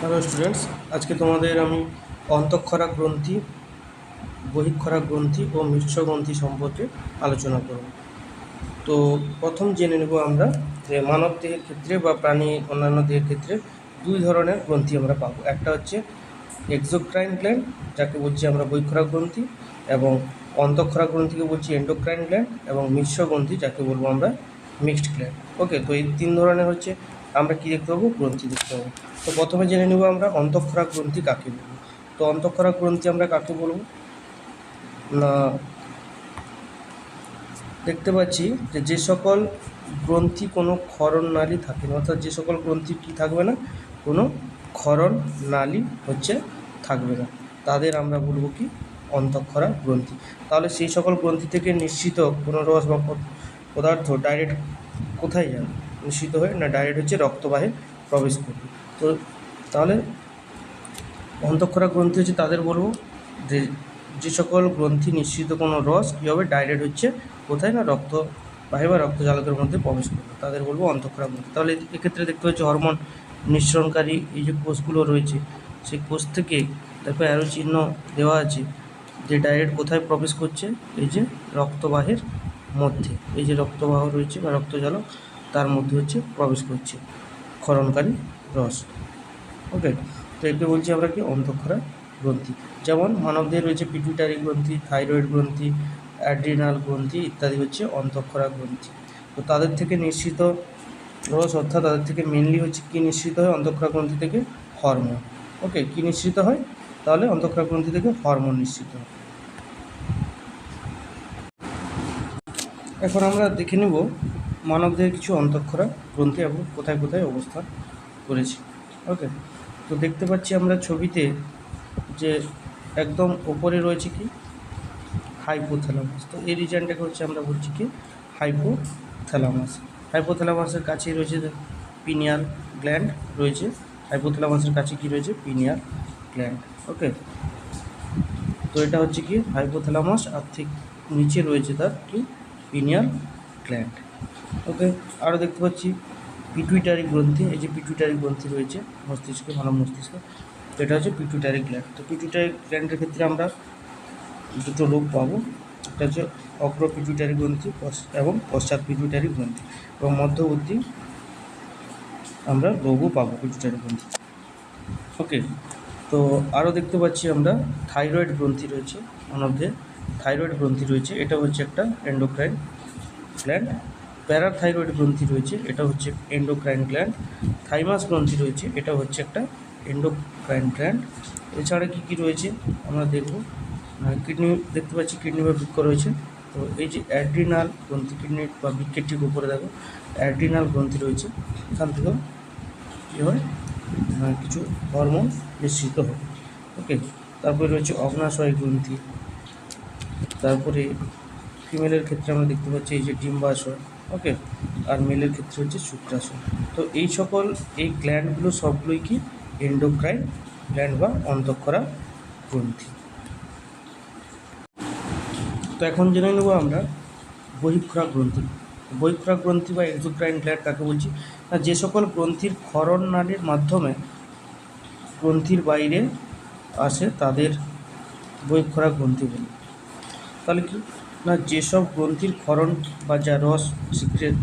Hello students আজকে তোমাদের আমি অন্তঃক্ষরা গ্রন্থি, বহিঃক্ষরা গ্রন্থি ও মিশ্র গ্রন্থি সম্পর্কে আলোচনা করব। তো প্রথম জেনে নেব আমরা যে মানব দেহের ক্ষেত্রে বা প্রাণী অন্যান্য দেহের ক্ষেত্রে দুই ধরনের গ্রন্থি আমরা পাবো। একটা হচ্ছে এক্সোক্রাইন গ্ল্যান্ড যাকে বলছি আমরা বহিঃক্ষরা গ্রন্থি, এবং অন্তঃক্ষরা গ্রন্থিকে বলছি এন্ডোক্রাইন গ্ল্যান্ড এবং মিশ্র গ্রন্থি, যাকে বলব আমরা মিক্সড গ্ল্যান্ড ওকে তো এই তিন ধরনের হচ্ছে আমরা কী দেখতে পাবো? গ্রন্থি দেখতে পাবো। তো প্রথমে জেনে নেব আমরা অন্তঃক্ষরা গ্রন্থি কাকে বলব তো অন্তঃক্ষরা গ্রন্থি আমরা কাকে বলব? না, দেখতে পাচ্ছি যে যে সকল গ্রন্থি কোনো ক্ষরণ নালী থাকে না, অর্থাৎ যে সকল গ্রন্থি কী থাকবে না? কোনো ক্ষরণ নালী হচ্ছে থাকবে না। তাদের আমরা বলব কি? অন্তঃক্ষরা গ্রন্থি। তাহলে সেই সকল গ্রন্থি থেকে নিশ্চিত কোনো রস বা পদার্থ ডাইরেক্ট কোথায় যাবে? নিশ্চিত হয়ে না ডাইরেক্ট হচ্ছে রক্তবাহে প্রবেশ করবে। তো তাহলে অন্তঃক্ষরা গ্রন্থি হচ্ছে তাদের বলব যে যে সকল গ্রন্থি নিশ্চিত কোনো রস কী হবে ডাইরেক্ট হচ্ছে, কোথায় না রক্ত বাহে বা রক্তজালকের মধ্যে প্রবেশ করবে, তাদের বলব অন্তঃক্ষরা গ্রন্থি। তাহলে এক্ষেত্রে দেখতে পাচ্ছি হরমোন নিঃসরণকারী এই যে কোষগুলো রয়েছে, সেই কোষ থেকে দেখো অ্যারো চিহ্ন দেওয়া আছে যে ডাইরেক্ট কোথায় প্রবেশ করছে, এই যে রক্তবাহের মধ্যে, এই যে রক্তবাহ রয়েছে বা রক্তজালক তার মধ্যে হচ্ছে প্রবেশ করছে। ক্ষরণকারী রস। ওকে, তো একে বলছি আমরা কি অন্তঃক্ষরা গ্রন্থি। যেমন মানবদের রয়েছে পিটুইটারি গ্রন্থি থাইরয়েড গ্রন্থি অ্যাড্রিনাল গ্রন্থি ইত্যাদি হচ্ছে অন্তঃক্ষরা গ্রন্থি। তো তাদের থেকে নিশ্চিত রস অর্থাৎ তাদের থেকে মেনলি হচ্ছে কী নিশ্চিত হয়? অন্তঃক্ষরা গ্রন্থি থেকে হরমোন ওকে, কী নিশ্চিত হয়? তাহলে অন্তঃক্ষরা গ্রন্থি থেকে হরমোন নিশ্চিত হয়। এখন আমরা দেখে নেব মানবদের কিছু অন্তঃক্ষরা, গ্রন্থি এবং কোথায় কোথায় অবস্থান করেছে। ওকে তো দেখতে পাচ্ছি আমরা ছবিতে যে একদম ওপরে রয়েছে কি? হাইপোথ্যালামাস তো এই রিজনটাকে হচ্ছে আমরা বলছি কি? হাইপোথ্যালামাস হাইপোথ্যালামাসের কাছেই রয়েছে পিনিয়াল গ্ল্যান্ড রয়েছে। হাইপোথ্যালামাসের কাছে কি রয়েছে? পিনিয়াল গ্ল্যান্ড ওকে তো এটা হচ্ছে কি? হাইপোথ্যালামাস আর ঠিক নিচে রয়েছে তার কি? পিনিয়াল গ্ল্যান্ড ওকে আরও দেখতে পাচ্ছি পিটুইটারি গ্রন্থি, এই যে পিটুইটারি গ্রন্থি রয়েছে মস্তিষ্কে, মানব মস্তিষ্কে এটা হচ্ছে পিটুইটারি গ্ল্যান্ড তো পিটুইটারি গ্ল্যান্ডের ক্ষেত্রে আমরা দুটো রোগ পাবো, একটা হচ্ছে অগ্র পিটুইটারি গ্রন্থি এবং পশ্চাৎ পিটুইটারি গ্রন্থি, এবং মধ্যবর্তী আমরা রোগও পাবো পিটুইটারি গ্রন্থি ওকে, তো আরও দেখতে পাচ্ছি আমরা থাইরয়েড গ্রন্থি রয়েছে মানবদের থাইরয়েড গ্রন্থি রয়েছে, এটা হচ্ছে একটা এন্ডোক্রাইন গ্ল্যান্ড প্যারাথাইরয়েড গ্রন্থি রয়েছে, এটা হচ্ছে এন্ডোক্রাইন গ্ল্যান্ড থাইমাস গ্রন্থি রয়েছে, এটা হচ্ছে একটা এন্ডোক্রাইন গ্ল্যান্ড এছাড়া কী কী রয়েছে আমরা দেখব। কিডনি দেখতে পাচ্ছি কিডনি বা বৃক্ষ রয়েছে, তো এই যে অ্যাড্রিনাল গ্রন্থি কিডনি বা বৃক্ষের ঠিক উপরে দেখো অ্যাড্রিনাল গ্রন্থি রয়েছে, এখান থেকেও কী হয়? কিছু হরমোন নিঃসৃত হয় ওকে তারপরে রয়েছে অগ্নাশয় গ্রন্থি, তারপরে ফিমেলের ক্ষেত্রে আমরা দেখতে পাচ্ছি এই যে ডিম্বাশয় ওকে, আর মেলের ক্ষেত্রে হচ্ছে শুক্রাশয় তো এই সকল এই গ্ল্যান্ডগুলো সবগুলোই কি এন্ডোক্রাইন গ্ল্যান্ড বা অন্তঃক্ষরা গ্রন্থি। তো এখন জেনে নেব আমরা বহিঃক্ষরা গ্রন্থি। বহিঃক্ষরা গ্রন্থি বা এক্সোক্রাইন গ্ল্যান্ড কাকে বলছি? না যে সকল গ্রন্থির ক্ষরণ নালীর মাধ্যমে গ্রন্থির বাইরে আসে তাদের বহিঃক্ষরা গ্রন্থি বলি। তাহলে কি না, যেসব গ্রন্থির ক্ষরণ বা যা রস সিক্রেট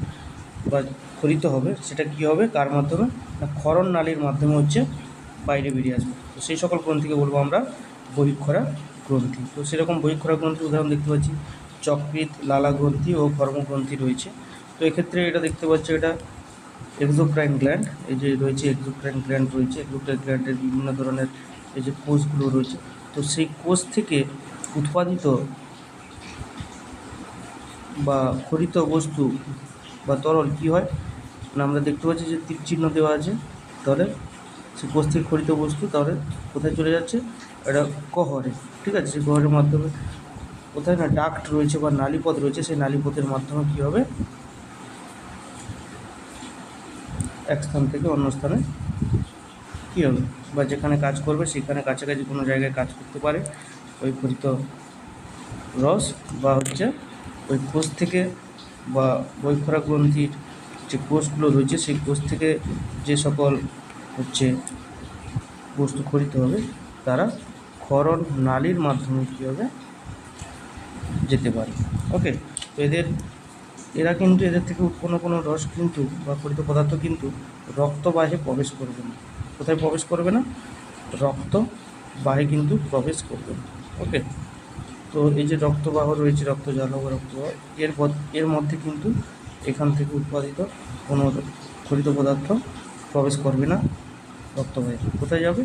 বা ক্ষরিত হবে, সেটা কী হবে? কার মাধ্যমে? না ক্ষরণ নালীর মাধ্যমে হচ্ছে বাইরে বেরিয়ে আসবে। তো সেই সকল গ্রন্থিকে বলব আমরা বহিঃক্ষরা গ্রন্থি। তো সেরকম বহিঃক্ষরা গ্রন্থির উদাহরণ দেখতে পাচ্ছি। চক্রিত লালা গ্রন্থি ও কর্মগ্রন্থি রয়েছে। তো এক্ষেত্রে এটা দেখতে পাচ্ছি, এটা এক্সোক্রাইন গ্ল্যান্ড এই যে রয়েছে এক্সোক্রাইন গ্ল্যান্ড রয়েছে। এক্সোক্রাইন গ্ল্যান্ডের বিভিন্ন ধরনের এই যে কোষগুলো রয়েছে। তো সেই কোষ থেকে উৎপাদিত বা খরিত বস্তু বা তরল কী হয়? না আমরা দেখতে পাচ্ছি যে তীর চিহ্ন দেওয়া আছে তাহলে সে কোষ খরিত বস্তু তাহলে কোথায় চলে যাচ্ছে? এটা কহরে, ঠিক আছে? সেই কহরের মাধ্যমে। কোথায় না ডাক্ট রয়েছে বা নালীপথ রয়েছে, সেই নালীপথের মাধ্যমে কী হবে? এক স্থান থেকে অন্য স্থানে কী হবে? বা যেখানে কাজ করবে, সেখানে কাছাকাছি কোনো জায়গায় কাজ করতে পারে। ওই খরিত রস বা হচ্ছে ওই কোষ থেকে বা বৈক্ষরা গ্রন্থির যে কোষগুলো রয়েছে, সেই কোষ থেকে যে সকল হচ্ছে বস্তু খরিত হবে, তারা ক্ষরণ নালীর মাধ্যমে কী হবে যেতে পারে। ওকে? তো এদের, এরা কিন্তু এদের থেকে উৎপন্ন কোনো রস কিন্তু বা খরিত পদার্থ কিন্তু রক্তবাহে প্রবেশ করবে না। কোথায় প্রবেশ করবে না? রক্তবাহে কিন্তু প্রবেশ করবে না। ওকে? তো এই যে রক্তবাহ রয়েছে রক্তজালক রক্তবাহ, এর এর মধ্যে কিন্তু এখান থেকে উৎপাদিত কোনো খরিত পদার্থ প্রবেশ করবে না রক্তবাহে। কোথায় যাবে?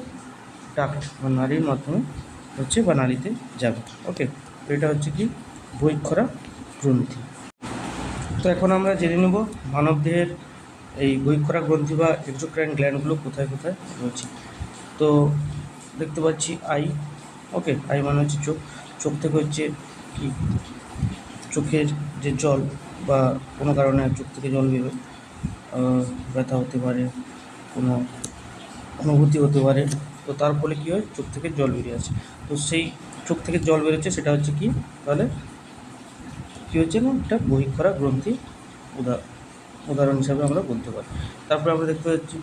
ডাক্ট বা নারীর মাধ্যমে হচ্ছে বা নারীতে যাবে। ওকে, তো এটা হচ্ছে কি? বৈক্ষরা গ্রন্থি। তো এখন আমরা জেনে নেব মানবদেহের এই বৈক্ষরা গ্রন্থি বা এক্সোক্রাইন গ্ল্যান্ডগুলো কোথায় কোথায় রয়েছে। তো দেখতে পাচ্ছি আই, ওকে, আই মানে হচ্ছে চোখ। চোখ থেকে হচ্ছে কি, চোখের যে জল বা কোনো কারণে চোখ থেকে জল বেরোয় ব্যথা হতে পারে, কোনো অনুভূতি হতে পারে, তো তার ফলে কী হয়, চোখ থেকে জল বেরিয়ে আসে। তো সেই চোখ থেকে জল বেরোচ্ছে, সেটা হচ্ছে কি, তাহলে কী হচ্ছে না, একটা বহিঃক্ষরা গ্রন্থি উদাহরণ উদাহরণ হিসাবে আমরা বলতে পারি। তারপরে আমরা দেখতে পাচ্ছি,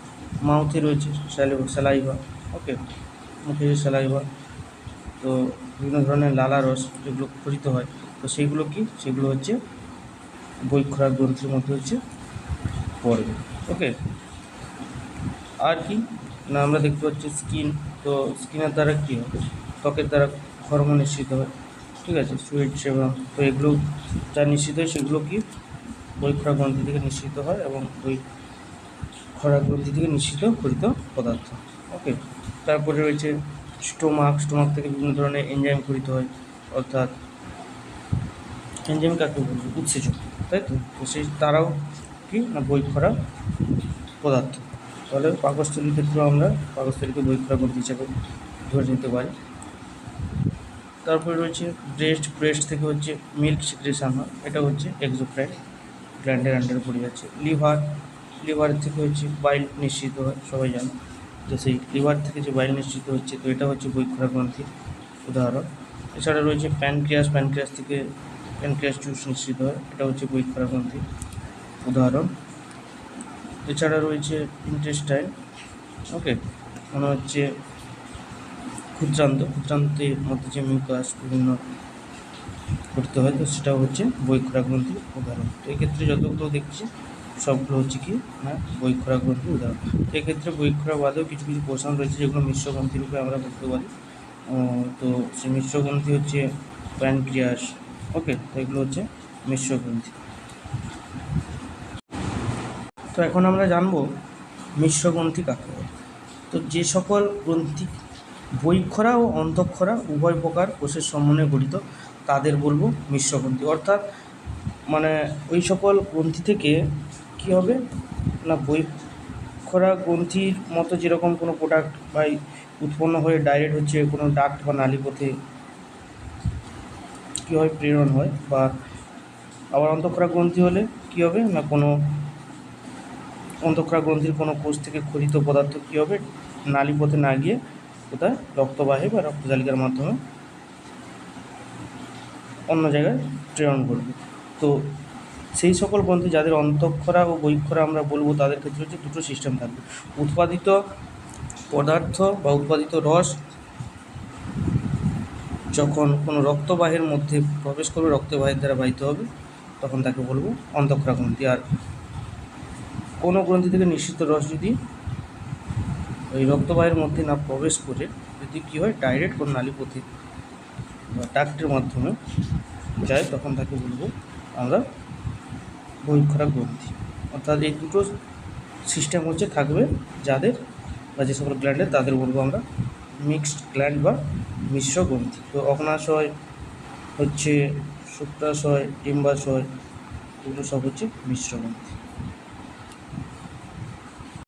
মাউথে রয়েছে স্যালাইভা, ওকে, মুখে স্যালাইভা তো বিভিন্ন ধরনের লালা রস যেগুলো খরিত হয়, তো সেইগুলো কি? সেগুলো হচ্ছে বৈক্ষরা গ্রন্থির মধ্যে হচ্ছে পড়বে ওকে আর কি? না, আমরা দেখতে পাচ্ছি স্কিন। তো স্কিনের দ্বারা কী হয়? ত্বকের দ্বারা হরমোন নিঃসৃত হয়। ঠিক আছে? সুইট সেবা। তো এগুলো যা নিঃসৃত হয়, সেগুলো কি? বই বৈক্ষরা গ্রন্থি থেকে নিঃসৃত হয় এবং ওই খরা গ্রন্থি থেকে নিঃসৃত করিত পদার্থ। ওকে তারপরে রয়েছে স্টোমাক স্টোমাক থেকে বিভিন্ন ধরনের এনজাইম করিত হয়, অর্থাৎ এনজাইম কাকে বলব উৎসেচক, তাই তো? তো সেই তারাও কি না বই খরা পদার্থ? তাহলে পাকস্থলীর ক্ষেত্রেও আমরা পাকস্থলীকে বই খরা গ্রন্থি হিসাবে ধরে নিতে পারি। তারপরে রয়েছে ব্রেস্ট ব্রেস্ট থেকে হচ্ছে মিল্ক সিক্রেশন হয়, এটা হচ্ছে এক্সোক্রাইন গ্ল্যান্ডের আন্ডারে পড়ে যাচ্ছে। লিভার লিভার থেকে হচ্ছে বাইল নিশ্চিত হয়, সবাই জানে। তো সেই লিভার থেকে যে বাইল নিশ্চিত হচ্ছে, তো এটা হচ্ছে বৈক্ষরা গ্রন্থির উদাহরণ। এছাড়া রয়েছে প্যানক্রিয়াস প্যানক্রিয়াস থেকে প্যানক্রিয়াস জুস নিশ্চিত হয়, এটা হচ্ছে বৈক্ষরা গ্রন্থির উদাহরণ। এছাড়া রয়েছে ইন্টেস্টাইন, ওকে মানে হচ্ছে ক্ষুদ্রান্ত, ক্ষুদ্রান্তের মধ্যে যে মিউকাস বিভিন্ন করতে হয়, তো সেটাও হচ্ছে বৈক্ষরা গ্রন্থির উদাহরণ। তো এক্ষেত্রে যতগুলো দেখছি সবগুলো হচ্ছে কি না বৈক্ষরা গ্রন্থির উদাহরণ। এক্ষেত্রে বৈক্ষরা বাদেও কিছু কিছু পোষণ রয়েছে যেগুলো মিশ্র গ্রন্থি রূপে আমরা বলতে পারি। তো সেই মিশ্র গ্রন্থি হচ্ছে প্যানক্রিয়াস, ওকে, তো এগুলো হচ্ছে মিশ্র গ্রন্থি। তো এখন আমরা জানব মিশ্র গ্রন্থি কাকে তো যে সকল গ্রন্থি বৈক্ষরা ও অন্তঃক্ষরা উভয় প্রকার কোষের সমন্বয়ে গঠিত, তাদের বলব মিশ্র গ্রন্থি। অর্থাৎ মানে ওই সকল গ্রন্থি থেকে কী হবে? না বৈক্ষরা গ্রন্থির মতো যেরকম কোনো প্রোডাক্ট বা উৎপন্ন হয়ে ডাইরেক্ট হচ্ছে কোনো ডাক্ট বা নালীপথে কী হয়? প্রেরণ হয় বা আবার অন্তঃক্ষরা গ্রন্থি হলে কী হবে? না, কোনো অন্তঃক্ষরা গ্রন্থির কোনো কোষ থেকে খরিত পদার্থ কী হবে? নালীপথে না গিয়ে কোথায়? রক্তবাহী বা রক্তজালিকার মাধ্যমে অন্য জায়গায় প্রেরণ করবে। তো সেই সকল গ্রন্থি যাদের অন্তঃক্ষরা ও বৈক্ষরা আমরা বলব, তাদের ক্ষেত্রে হচ্ছে দুটো সিস্টেম থাকবে। উৎপাদিত পদার্থ বা উৎপাদিত রস যখন কোনো রক্তবাহের মধ্যে প্রবেশ করবে, রক্তবাহের দ্বারা বাহিত হবে, তখন তাকে বলব অন্তঃক্ষরা গ্রন্থি। আর কোনো গ্রন্থি থেকে নিশ্চিত রস যদি ওই রক্তবাহের মধ্যে না প্রবেশ করে, যদি কী হয় ডাইরেক্ট কোনো নালীপথে বা ডাক্টের মাধ্যমে যায়, তখন তাকে বলব আমরা বহিক্ষরা গ্রন্থি অর্থাৎ এই দুটো সিস্টেম হচ্ছে থাকবে যাদের বা যে সকল গ্ল্যান্ডের তাদের বলব আমরা মিক্সড গ্ল্যান্ড বা মিশ্র গ্রন্থি। তো অগ্নাশয় হচ্ছে, শুক্রাশয়, ডিম্বাশয়, এগুলো সব হচ্ছে মিশ্র গ্রন্থি।